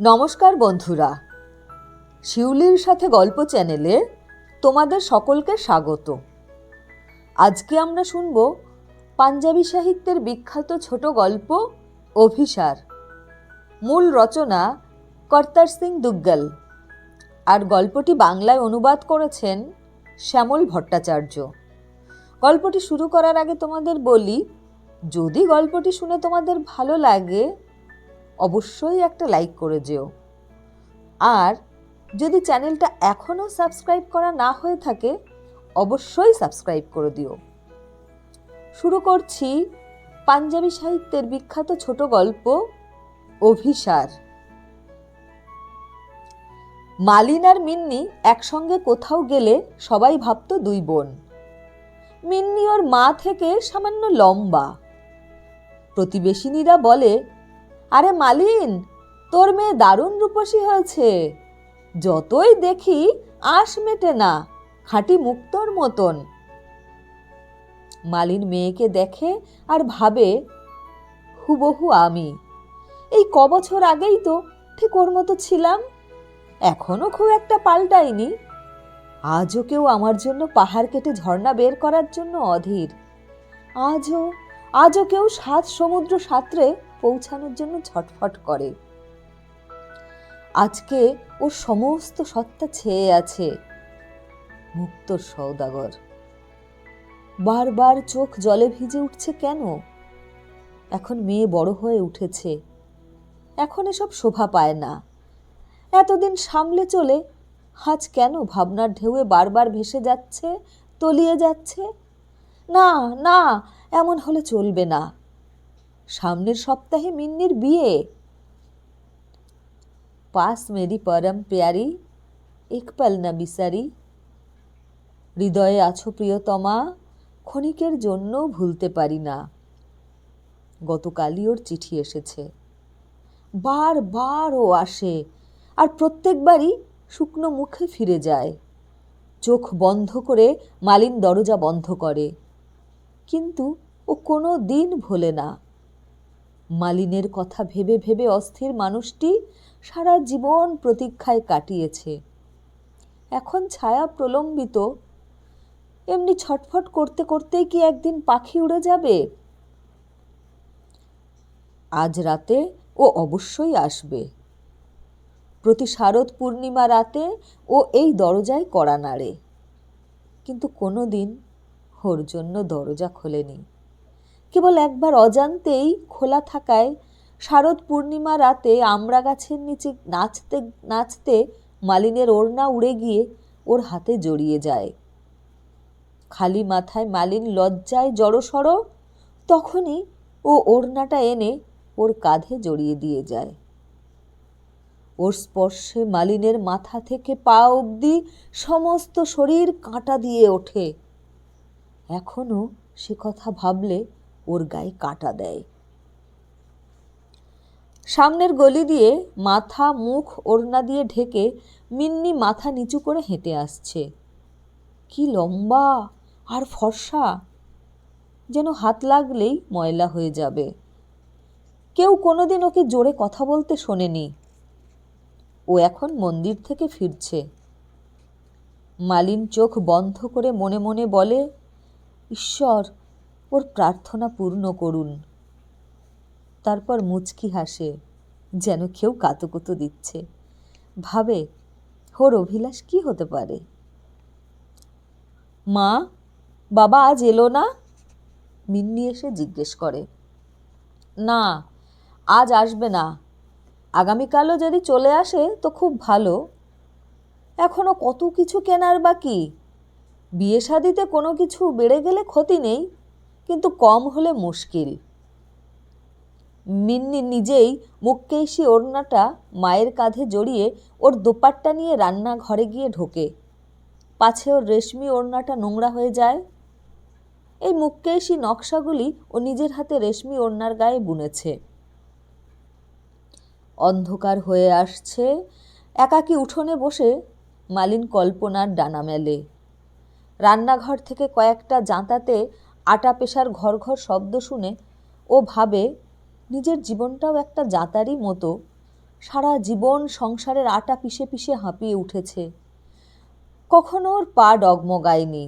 নমস্কার বন্ধুরা। শিউলির সাথে গল্প চ্যানেলে তোমাদের সকলকে স্বাগত। আজকে আমরা শুনব পাঞ্জাবি সাহিত্যের বিখ্যাত ছোট গল্প অভিসার। মূল রচনা কর্তার সিং দুগ্গল। আর গল্পটি বাংলায় অনুবাদ করেছেন শ্যামল ভট্টাচার্য। গল্পটি শুরু করার আগে তোমাদের বলি, যদি গল্পটি শুনে তোমাদের ভালো লাগে অবশ্যই একটা লাইক করে যেও। আর যদি চ্যানেলটা এখনও সাবস্ক্রাইব করা না হয়ে থাকে, অবশ্যই সাবস্ক্রাইব করে দিও। শুরু করছি পাঞ্জাবি সাহিত্যের বিখ্যাত ছোট গল্প, অভিসার। মালিন আর মিন্নি একসঙ্গে কোথাও গেলে সবাই ভাবতো দুই বোন। মিন্নি ওর মা থেকে সামান্য লম্বা। প্রতিবেশিনীরা বলে আরে মালিন, তোর মেয়ে দারুণ রূপসী হয়েছে। যতই দেখি আশ মেটে না, খাঁটি মুক্তর মতন। মালিন মেয়েকে দেখে আর ভাবে, হুবহু আমি। এই ক বছর আগেই তো ঠিক ওর মতো ছিলাম, এখনও খুব একটা পাল্টাইনি। আজও কেউ আমার জন্য পাহাড় কেটে ঝর্ণা বের করার জন্য অধীর। আজও আজও কেউ সাত সমুদ্র সাঁতরে পৌঁছানোর জন্য ছটফট করে। আজকে ওর সমস্ত সত্তা ছেয়ে আছে মুক্তর সৌদাগর। বারবার চোখ জলে ভিজে উঠছে কেন? এখন মেয়ে বড় হয়ে উঠেছে। এখন এসব শোভা পায় না। এতদিন সামলে চলে, আজ কেন ভাবনার ঢেউয়ে বারবার ভেসে যাচ্ছে, তলিয়ে যাচ্ছে? না না, এমন হলে চলবে না। সামনের সপ্তাহে মিন্নির বিয়ে। পাস মেরি পরম প্যারি, এক পল না বিসারি। হৃদয়ে আছো প্রিয়তমা, ক্ষণিকের জন্য ভুলতে পারি না। গতকালই ওর চিঠি এসেছে। বার বার ও আসে, আর প্রত্যেকবারই শুকনো মুখে ফিরে যায়। চোখ বন্ধ করে মালিন দরজা বন্ধ করে। কিন্তু ও কোনো দিন ভোলে না। মালিনের কথা ভেবে ভেবে অস্থির মানুষটি সারা জীবন প্রতীক্ষায় কাটিয়েছে। এখন ছায়া প্রলম্বিত। এমনি ছটফট করতে করতেই কি একদিন পাখি উড়ে যাবে? আজ রাতে ও অবশ্যই আসবে। প্রতি শারদ পূর্ণিমা রাতে ও এই দরজায় কড়া নাড়ে। কিন্তু কোনো দিন ওর জন্য দরজা খোলেনি। কেবল একবার অজান্তেই খোলা থাকায় শারদ পূর্ণিমা রাতে আমড়া গাছের নিচে নাচতে নাচতে মালিনের ওড়না উড়ে গিয়ে ওর হাতে জড়িয়ে যায়। খালি মাথায় মালিন লজ্জায় জড়সড়, তখনই ও ওড়নাটা এনে ওর কাঁধে জড়িয়ে দিয়ে যায়। ওর স্পর্শে মালিনের মাথা থেকে পা অবধি সমস্ত শরীর কাঁটা দিয়ে ওঠে। এখনও সে কথা ভাবলে ওর গায়ে কাটা দেয়। সামনের গলি দিয়ে মাথা, মুখ, ওড়না দিয়ে ঢেকে মিন্নি মাথা নিচু করে হেঁটে আসছে। কি লম্বা আর ফর্সা, যেন হাত লাগলেই ময়লা হয়ে যাবে। কেউ কোনোদিন ওকে জোরে কথা বলতে শোনেনি। ও এখন মন্দির থেকে ফিরছে। মালিন চোখ বন্ধ করে মনে মনে বলে, ঈশ্বর ওর প্রার্থনা পূর্ণ করুন। তারপর মুচকি হাসে, যেন কেউ কাতুকুতু দিচ্ছে। ভাবে, ওর অভিলাষ কি হতে পারে? মা, বাবা আজ এলো না? মিন্নি এসে জিজ্ঞেস করে। না, আজ আসবে না। আগামীকালও যদি চলে আসে তো খুব ভালো। এখনও কত কিছু কেনার বাকি? বিয়ে শাদিতে কোনো কিছু বেড়ে গেলে ক্ষতি নেই। কিন্তু কম হলে মুশকিল। মিন্নি নিজেই মুক্কেশি ওড়নাটা মায়ের কাঁধে জড়িয়ে ওর দোপাট্টা নিয়ে রান্নাঘরে গিয়ে ঢোকে। পাছে ওর রেশমি ওড়নাটা নোংরা হয়ে যায়। এই মুক্কেশি নকশাগুলি ও নিজের হাতে রেশমি ওড়নার গায়ে বুনেছে। অন্ধকার হয়ে আসছে। একাকি উঠোনে বসে মালিন কল্পনার ডানা মেলে। রান্নাঘর থেকে কয়েকটা জাঁতাতে আটা পেশার ঘর ঘর শব্দ শুনে ও ভাবে, নিজের জীবনটাও একটা জাঁতারই মতো। সারা জীবন সংসারের আটা পিষে পিষে হাঁপিয়ে উঠেছে। কখনো ওর পা ডগমগায়নি।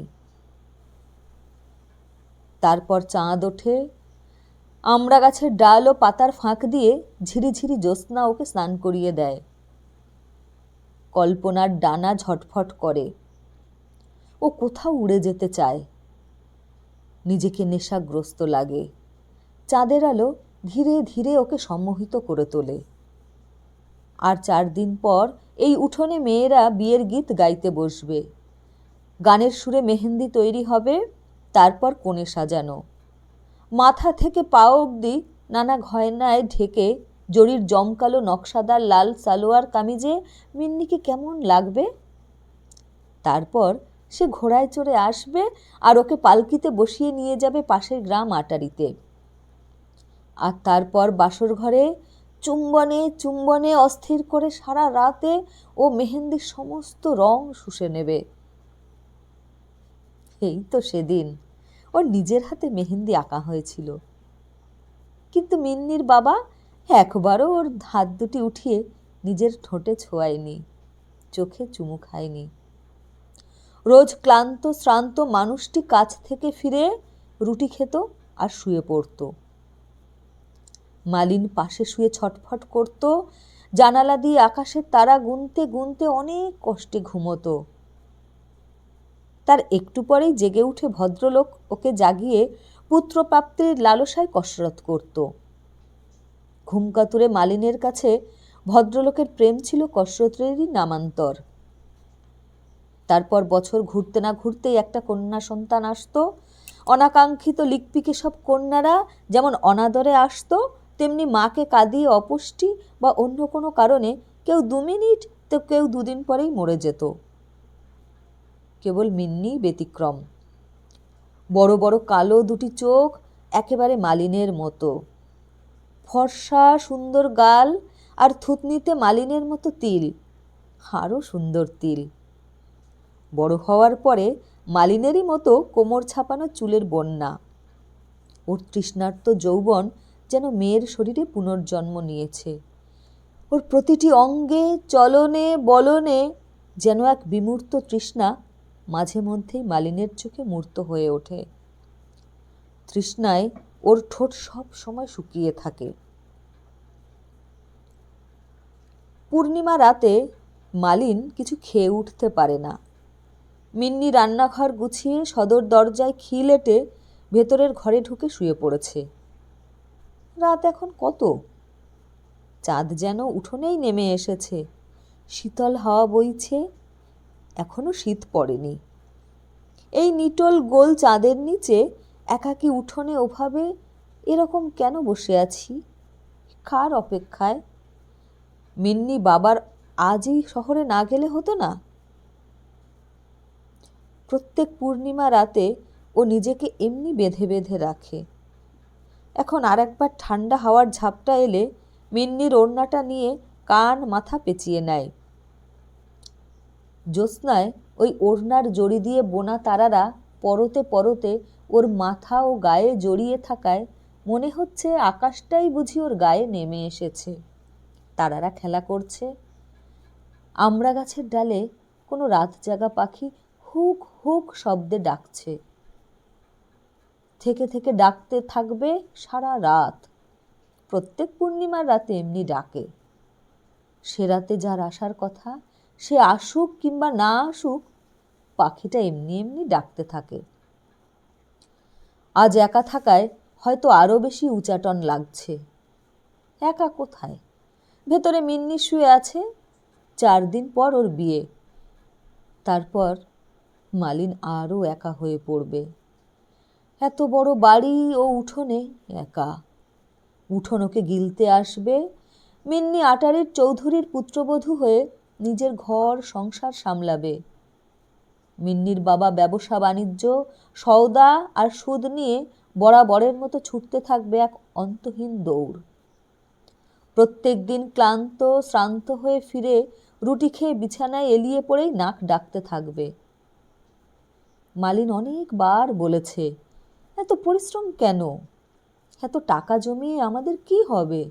তারপর চাঁদ ওঠে। আমড়া গাছের ডাল ও পাতার ফাঁক দিয়ে ঝিরিঝিরি জ্যোৎস্না ওকে স্নান করিয়ে দেয়। কল্পনার ডানা ঝটফট করে। ও কোথাও উড়ে যেতে চায়। নিজেকে নেশাগ্রস্ত লাগে। চাঁদের আলো ধীরে ধীরে ওকে সম্মোহিত করে তোলে। আর চার দিন পর এই উঠোনে মেয়েরা বিয়ের গীত গাইতে বসবে। গানের সুরে মেহেন্দি তৈরি হবে, তারপর কোণে সাজানো। মাথা থেকে পা অবধি নানা ঘয়নায় ঢেকে জরির জমকালো নকশাদার লাল সালোয়ার কামিজে মিন্নিকে কেমন লাগবে? তারপর সে ঘোড়ায় চড়ে আসবে আর ওকে পালকিতে বসিয়ে নিয়ে যাবে পাশের গ্রাম আটারিতে। আর তারপর বাসর ঘরে চুম্বনে চুম্বনে অস্থির করে সারা রাতে ও মেহেন্দির সমস্ত রং শুষে নেবে। এই তো সেদিন। ওর নিজের হাতে মেহেন্দি আঁকা হয়েছিল। কিন্তু মিন্নির বাবা একবারও ওর হাত দুটি উঠিয়ে নিজের ঠোঁটে ছোঁয়ায়নি, চোখে চুমু খায়নি। রোজ ক্লান্ত, শ্রান্ত মানুষটি কাছ থেকে ফিরে রুটি খেত আর শুয়ে পড়তো। মালিন পাশে শুয়ে ছটফট করত। জানালা দিয়ে আকাশের তারা গুনতে গুনতে অনেক কষ্টে ঘুমতো। তার একটু পরেই জেগে উঠে ভদ্রলোক ওকে জাগিয়ে পুত্রপ্রাপ্তির লালসায় কসরত করত। ঘুমকাতুরে মালিনের কাছে ভদ্রলোকের প্রেম ছিল কসরতেরই নামান্তর। তারপর বছর ঘুরতে না ঘুরতেই একটা কন্যা সন্তান আসতো। অনাকাঙ্ক্ষিত লিকপিকে সব কন্যারা যেমন অনাদরে আসতো, তেমনি মাকে কাঁদিয়ে অপুষ্টি বা অন্য কোনো কারণে কেউ দু মিনিট তো কেউ দুদিন পরেই মরে যেত। কেবল মিন্নি ব্যতিক্রম। বড় বড় কালো দুটি চোখ একেবারে মালিনের মতো। ফর্সা সুন্দর গাল আর থুতনিতে মালিনের মতো তিল। আরও সুন্দর তিল। বড় হওয়ার পরে মালিনেরই মতো কোমর ছাপানো চুলের বন্যা। ওর তৃষ্ণার্ত যৌবন যেন মেয়ের শরীরে পুনর্জন্ম নিয়েছে। ওর প্রতিটি অঙ্গে, চলনে, বলনে যেন এক বিমূর্ত তৃষ্ণা মাঝে মধ্যেই মালিনের চোখে মূর্ত হয়ে ওঠে। তৃষ্ণায় ওর ঠোঁট সব সময় শুকিয়ে থাকে। পূর্ণিমা রাতে মালিন কিছু খেয়ে উঠতে পারে না। মিন্নি রান্নাঘর গুছিয়ে সদর দরজায় খিলেটে ভেতরের ঘরে ঢুকে শুয়ে পড়েছে। রাত এখন কত? চাঁদ যেন উঠোনেই নেমে এসেছে। শীতল হাওয়া বইছে, এখনও শীত পড়েনি। এই নিটল গোল চাঁদের নিচে একাকি উঠোনে ওভাবে এরকম কেন বসে আছি? কার অপেক্ষায়? মিন্নি বাবার আজই শহরে না গেলে হতো না? প্রত্যেক পূর্ণিমা রাতে ও নিজেকে এমনি বেঁধে বেঁধে রাখে। এখন আর একবার ঠান্ডা হাওয়ার ঝাপটা এলে মিন্নির ওড়নাটা নিয়ে কান মাথা পেঁচিয়ে নেয়। জ্যোৎস্নায় ওই ওড়নার জড়ি দিয়ে বোনা তারারা পরতে পরতে ওর মাথা ও গায়ে জড়িয়ে থাকায় মনে হচ্ছে আকাশটাই বুঝি ওর গায়ে নেমে এসেছে। তারারা খেলা করছে। আমড়া গাছের ডালে কোনো রাত জাগা পাখি হুক হুক শব্দে ডাকছে। থেকে থেকে ডাকতে থাকবে সারা রাত। প্রত্যেক পূর্ণিমার রাতে এমনি ডাকে। সে রাতে যার আসার কথা, সে আসুক কিংবা না আসুক, পাখিটা এমনি এমনি ডাকতে থাকে। আজ একা থাকায় হয়তো আরও বেশি উচাটন লাগছে। একা কোথায়? ভেতরে মিন্নি শুয়ে আছে। চার দিন পর ওর বিয়ে। তারপর মালিন আরও একা হয়ে পড়বে। এত বড় বাড়ি ও উঠোনে একা। উঠোন ওকে গিলতে আসবে মিন্নি আটারির চৌধুরীর পুত্রবধূ হয়ে নিজের ঘর, সংসার সামলাবে। মিন্নির বাবা ব্যবসা বাণিজ্য, সওদা আর সুদ নিয়ে বরাবরের মতো ছুটতে থাকবে এক অন্তহীন দৌড়। প্রত্যেক দিন ক্লান্ত, শ্রান্ত হয়ে ফিরে রুটি খেয়ে বিছানায় এলিয়ে পড়েই নাক ডাকতে থাকবে। মালিন অনেকবার বলেছে, এত পরিশ্রম কেন? এত টাকা জমিয়ে আমাদের কি হবে?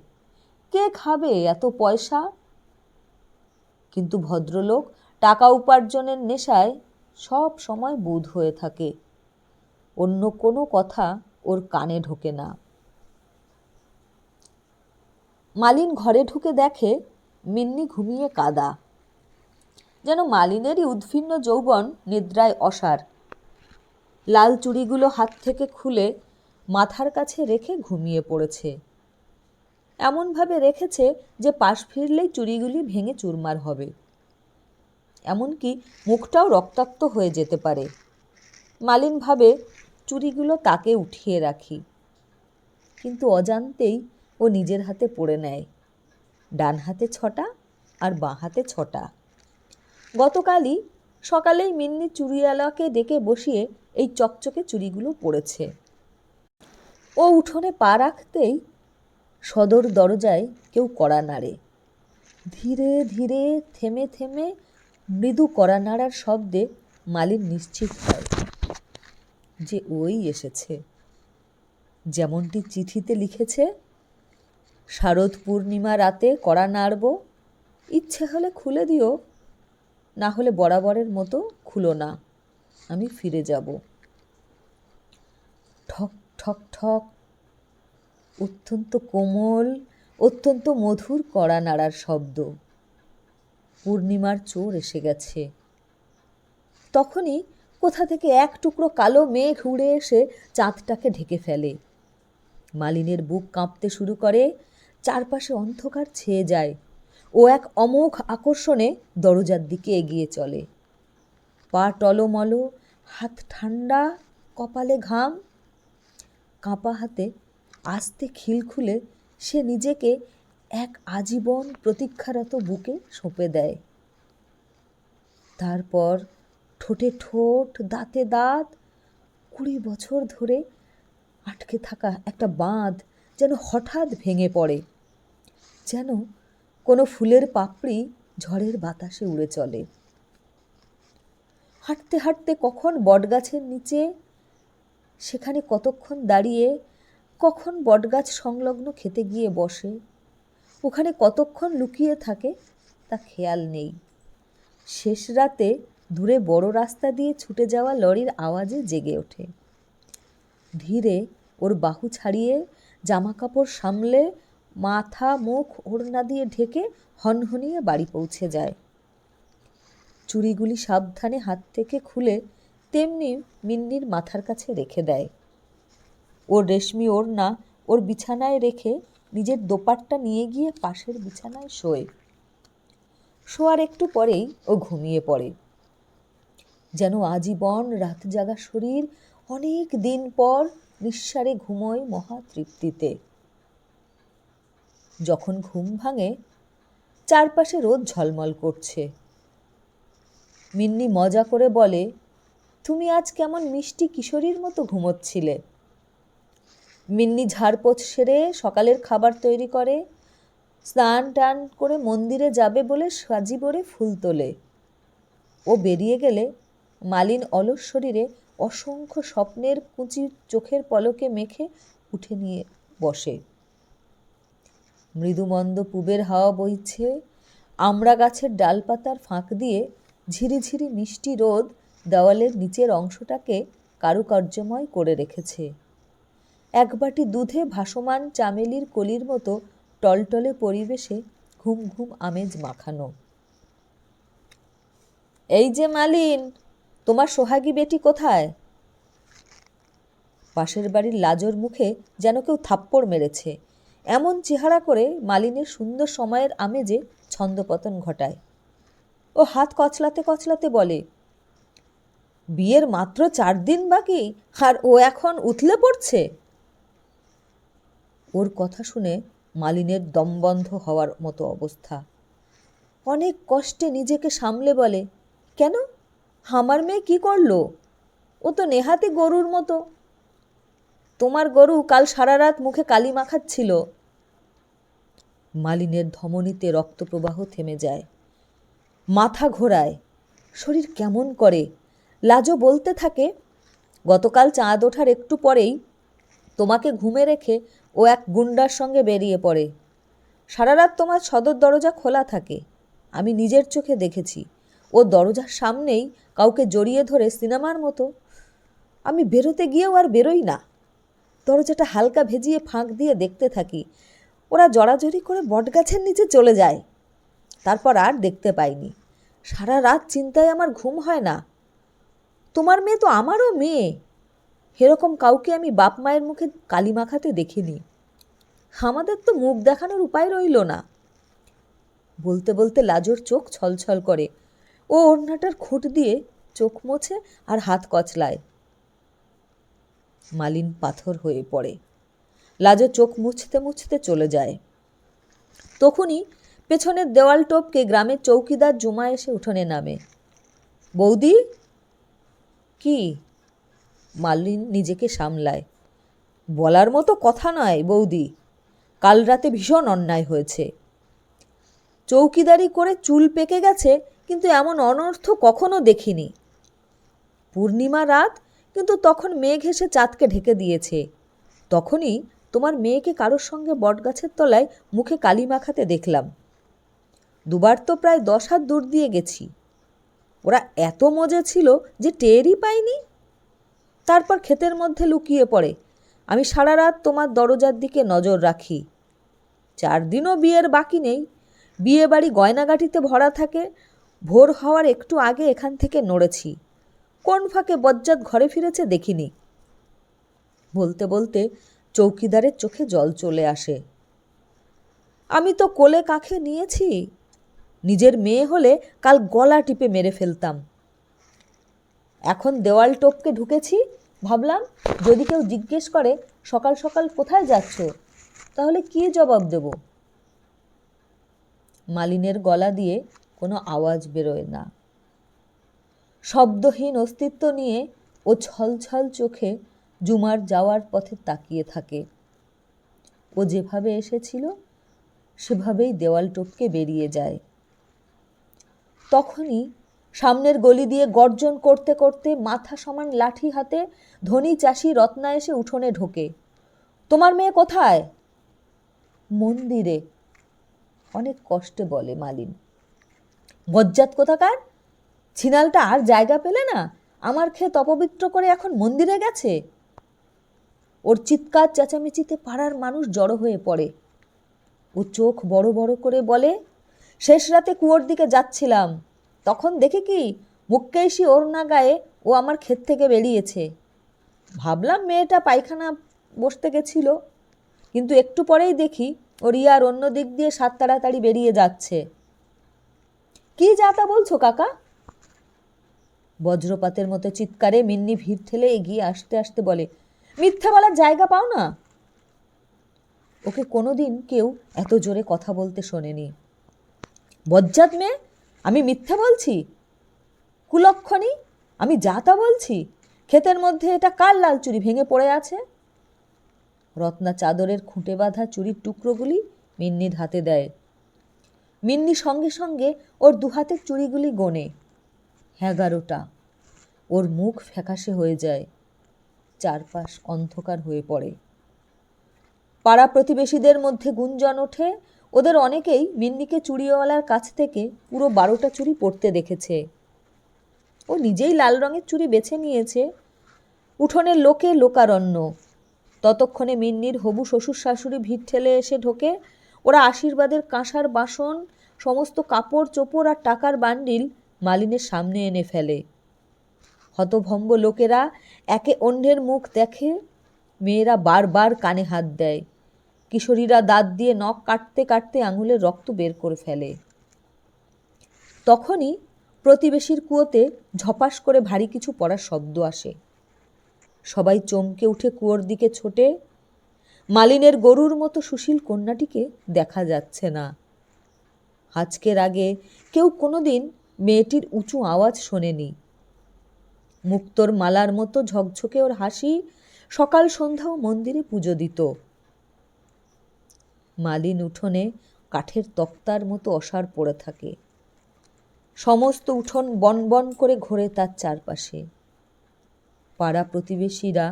কে খাবে এত পয়সা? কিন্তু ভদ্রলোক টাকা উপার্জনের নেশায় সব সময় বুধ হয়ে থাকে। অন্য কোনো কথা ওর কানে ঢোকে না। মালিন ঘরে ঢুকে দেখে মিন্নি ঘুমিয়ে কাদা। যেন মালিনেরই উদ্ভিন্ন যৌবন নিদ্রায় অসার। লাল চুড়িগুলো হাত থেকে খুলে মাথার কাছে রেখে ঘুমিয়ে পড়েছে। এমনভাবে রেখেছে যে পাশ ফিরলেই চুড়িগুলি ভেঙে চুরমার হবে। এমনকি মুখটাও রক্তাক্ত হয়ে যেতে পারে। মালিনভাবে চুড়িগুলো তাকে উঠিয়ে রাখি। কিন্তু অজান্তেই ও নিজের হাতে পড়ে নেয়। ডান হাতে ছটা আর বাঁ হাতে ছটা। গতকালই সকালেই মিন্নি চুড়িওয়ালাকে ডেকে বসিয়ে এই চকচকে চুড়িগুলো পড়েছে ও উঠোনে পা রাখতেই সদর দরজায় কেউ কড়া নাড়ে। ধীরে ধীরে থেমে থেমে মৃদু কড়া নাড়ার শব্দে মালিন নিশ্চিত হয় যে ওই এসেছে। যেমনটি চিঠিতে লিখেছে, শারদ পূর্ণিমা রাতে কড়া নাড়ব। ইচ্ছে হলে খুলে দিও, না হলে বরাবরের মতো খুলো না। আমি ফিরে যাব। ঠক ঠক ঠক। অত্যন্ত কোমল, অত্যন্ত মধুর কড়া নাড়ার শব্দ। পূর্ণিমার চোর এসে গেছে। তখনই কোথা থেকে এক টুকরো কালো মেঘ উড়ে এসে চাঁদটাকে ঢেকে ফেলে। মালিনের বুক কাঁপতে শুরু করে, চারপাশে অন্ধকার ছেয়ে যায় ও এক অমোঘ আকর্ষণে দরজার দিকে এগিয়ে চলে। পা টলমল হাত ঠান্ডা, কপালে ঘাম, কাঁপা হাতে আস্তে খিল খুলে সে নিজেকে এক আজীবন প্রতীক্ষারত বুকে সঁপে দেয়। তারপর ঠোঁটে ঠোঁট, দাঁতে দাঁত, কুড়ি বছর ধরে আটকে থাকা একটা বাঁধ যেন হঠাৎ ভেঙে পড়ে, যেন কোনো ফুলের পাপড়ি ঝড়ের বাতাসে উড়ে চলে। হাঁটতে হাঁটতে কখন বটগাছের নিচে, সেখানে কতক্ষণ দাঁড়িয়ে, কখন বটগাছ সংলগ্ন খেতে গিয়ে বসে, ওখানে কতক্ষণ লুকিয়ে থাকে তা খেয়াল নেই। শেষ রাতে দূরে বড় রাস্তা দিয়ে ছুটে যাওয়া লরির আওয়াজে জেগে ওঠে। ধীরে ওর বাহু ছাড়িয়ে জামা কাপড় সামলে মাথা, মুখ, ওড়না দিয়ে ঢেকে হনহনিয়ে বাড়ি পৌঁছে যায়। চুড়িগুলি সাবধানে হাত থেকে খুলে তেমনি মিন্নির মাথার কাছে রেখে দেয়। ওর রেশমি ওড়না ওর বিছানায় রেখে নিজের দোপাট্টা নিয়ে গিয়ে পাশের বিছানায় শোয়। শোয়ার একটু পরেই ও ঘুমিয়ে পড়ে। যেন আজীবন রাত জাগা শরীর অনেক দিন পর নিঃসারে ঘুমোয় মহা তৃপ্তিতে। যখন ঘুম ভাঙে, চারপাশে রোদ ঝলমল করছে। মিন্নি মজা করে বলে, তুমি আজ কেমন মিষ্টি কিশোরীর মতো ঘুমোচ্ছিলে? মিন্নি ঝাড়পোছ সেরে সকালের খাবার তৈরি করে, স্নান টান করে মন্দিরে যাবে বলে সাজিবরে ফুল তোলে। ও বেরিয়ে গেলে মালিন অলস শরীরে অসংখ্য স্বপ্নের কুচি চোখের পলকে মেখে উঠে নিয়ে বসে। মৃদুমন্দ পুবের হাওয়া বইছে আমড়া গাছের ডালপাতার ফাঁক দিয়ে ঝিরিঝিরি মিষ্টি রোদ দেওয়ালের নিচের অংশটাকে কারুকার্যময় করে রেখেছে। এক বাটি দুধে ভাসমান চামেলির কলির মতো টলটলে পরিবেশে ঘুম ঘুম আমেজ মাখানো। এই যে মালিন, তোমার সোহাগী বেটি কোথায়? পাশের বাড়ির লাজর মুখে যেন কেউ থাপ্পড় মেরেছে। এমন চেহারা করে মালিনের সুন্দর সময়ের আমেজে ছন্দপতন ঘটায়। ও হাত কচলাতে কচলাতে বলে, বিয়ের মাত্র চার দিন বাকি, আর ও এখন উথলে পড়ছে? ওর কথা শুনে মালিনের দমবন্ধ হওয়ার মতো অবস্থা। অনেক কষ্টে নিজেকে সামলে বলে, কেন? আমার মেয়ে কি করল? ও তো নেহাতে গরুর মতো। তোমার গরু কাল সারা রাত মুখে কালি মাখাচ্ছিল। মালিনের ধমনীতে রক্তপ্রবাহ থেমে যায়। মাথা ঘোরায়। শরীর কেমন করে? লাজো বলতে থাকে, গতকাল চাঁদ ওঠার একটু পরেই তোমাকে ঘুমে রেখে ও এক গুন্ডার সঙ্গে বেরিয়ে পড়ে। সারা রাত তোমার সদর দরজা খোলা থাকে। আমি নিজের চোখে দেখেছি। ও দরজার সামনেই কাউকে জড়িয়ে ধরে সিনেমার মতো। আমি বেরোতে গিয়েও আর বেরোই না। দরজাটা হালকা ভেজিয়ে ফাঁক দিয়ে দেখতে থাকি। ওরা জড়াজড়ি করে বটগাছের নিচে চলে যায়। তারপর আর দেখতে পাইনি। সারা রাত চিন্তায় আমার ঘুম হয় না। তোমার মেয়ে তো আমারও মেয়ে। এরকম কাউকে আমি বাপ মায়ের মুখে কালি মাখাতে দেখিনি। আমাদের তো মুখ দেখানোর উপায় রইল না। বলতে বলতে লাজোর চোখ ছলছল করে। ও ওড়নাটার খুঁট দিয়ে চোখ মোছে আর হাত কচলায়। মালিন পাথর হয়ে পড়ে। লাজো চোখ মুছতে মুছতে চলে যায়। তখনই পেছনের দেওয়াল টপকে গ্রামের চৌকিদার জুমা এসে উঠোনে নামে। বৌদি? কি? মালিন নিজেকে সামলায়। বলার মতো কথা নয় বৌদি। কাল রাতে ভীষণ অন্যায় হয়েছে। চৌকিদারি করে চুল পেকে গেছে, কিন্তু এমন অনর্থ কখনো দেখিনি। পূর্ণিমা রাত, কিন্তু তখন মেঘ এসে চাঁদকে ঢেকে দিয়েছে। তখনই তোমার মেয়েকে কারোর সঙ্গে বটগাছের তলায় মুখে কালি মাখাতে দেখলাম। দুবার তো প্রায় দশ হাত দূর দিয়ে গেছি। ওরা এত মজা ছিল যে টেরই পাইনি। তারপর ক্ষেতের মধ্যে লুকিয়ে পড়ে। আমি সারা রাত তোমার দরজার দিকে নজর রাখি। চার দিনও বিয়ের বাকি নেই। বিয়ে বাড়ি গয়নাগাটিতে ভরা থাকে। ভোর হওয়ার একটু আগে এখান থেকে নড়েছি। কোন ফাঁকে বজ্জাত ঘরে ফিরেছে দেখিনি। বলতে বলতে চৌকিদারের চোখে জল চলে আসে। আমি তো কোলে কাঁখে নিয়েছি। নিজের মেয়ে হলে কাল গলা টিপে মেরে ফেলতাম। এখন দেওয়াল টপকে ঢুকেছি, ভাবলাম যদি কেউ জিজ্ঞেস করে, সকাল সকাল কোথায় যাচ্ছ? তাহলে কি জবাব দেব? মালিনের গলা দিয়ে কোনো আওয়াজ বেরোয় না। শব্দহীন অস্তিত্ব নিয়ে ও ছলছল চোখে জুমার যাওয়ার পথে তাকিয়ে থাকে। ও যেভাবে এসেছিল, সেভাবেই দেওয়াল টপকে বেরিয়ে যায়। তখনই সামনের গলি দিয়ে গর্জন করতে করতে মাথা সমান লাঠি হাতে ধনী চাষি রত্না এসে উঠোনে ঢোকে। তোমার মেয়ে কোথায়? মন্দিরে। অনেক কষ্টে বলে মালিন। বজ্জাত কোথাকার? ছিনালটা আর জায়গা পেলে না? আমার খেয়ে অপবিত্র করে এখন মন্দিরে গেছে? ওর চিৎকার চেঁচামেচিতে পাড়ার মানুষ জড়ো হয়ে পড়ে। ও চোখ বড় বড় করে বলে শেষ রাতে কুয়োর দিকে যাচ্ছিলাম। তখন দেখে কি মুক্কেশি ওর না গায়ে ও আমার ক্ষেত থেকে বেরিয়েছে। ভাবলাম মেয়েটা পায়খানা বসতে গেছিল, কিন্তু একটু পরেই দেখি ও রিয়ার অন্য দিক দিয়ে সাত তাড়াতাড়ি বেরিয়ে যাচ্ছে। কি যাতা বলছো কাকা? বজ্রপাতের মতো চিৎকারে মিন্নি ভিড় ঠেলে এগিয়ে আসতে আসতে বলে, মিথ্যা বলার জায়গা পাও না? ওকে কোনোদিন কেউ এত জোরে কথা বলতে শোনেনি। বজ্জাত মেয়ে? আমি মিথ্যা বলছি? কুলক্ষণী? আমি যা তা বলছি? ক্ষেতের মধ্যে এটা কার লাল চুরি ভেঙে পড়ে আছে? রত্না চাদরের খুঁটে বাঁধা চুরির টুকরোগুলি মিন্নির হাতে দেয়। মিন্নি সঙ্গে সঙ্গে ওর দুহাতের চুড়িগুলি গোনে। এগারোটা। ওর মুখ ফ্যাকাশে হয়ে যায়। চারপাশ অন্ধকার হয়ে পড়ে। পাড়া প্রতিবেশীদের মধ্যে গুঞ্জন ওঠে। ওদের অনেকেই মিন্নিকে চুড়িওয়ালার কাছ থেকে পুরো বারোটা চুড়ি পড়তে দেখেছে। ও নিজেই লাল রঙের চুড়ি বেছে নিয়েছে। উঠোনের লোকে লোকারণ্য। ততক্ষণে মিন্নির হবু শ্বশুর শাশুড়ি ভিড় ঠেলে এসে ঢোকে। ওরা আশীর্বাদের কাঁসার বাসন, সমস্ত কাপড়, চোপড় আর টাকার বান্ডিল মালিনের সামনে এনে ফেলে। হতভম্ব লোকেরা একে অন্যের মুখ দেখে, মেয়েরা বারবার কানে হাত দেয়। কিশোরীরা দাঁত দিয়ে নখ কাটতে কাটতে আঙুলের রক্ত বের করে ফেলে। তখনই প্রতিবেশীর কুয়োতে ঝপাস করে ভারী কিছু পড়ার শব্দ আসে। সবাই চমকে উঠে কুয়োর দিকে ছোটে। মালিনের গরুর মতো সুশীল কন্যাটিকে দেখা যাচ্ছে না। আজকের আগে কেউ কোনোদিন মেয়েটির উঁচু আওয়াজ শোনেনি। মুক্তোর মালার মতো ঝকঝকে ওর হাসি সকাল সন্ধ্যাও মন্দিরে পুজো দিত। মালিন উঠোনে কাঠের তক্তার মতো অসার পড়ে থাকে। সমস্ত উঠোন বন বন করে ঘোরে তার চারপাশে। পাড়া প্রতিবেশীরা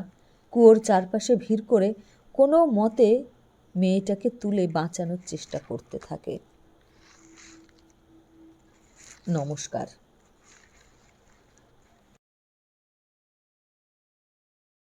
কুয়োর চারপাশে ভিড় করে কোনো মতে মেয়েটাকে তুলে বাঁচানোর চেষ্টা করতে থাকে। নমস্কার।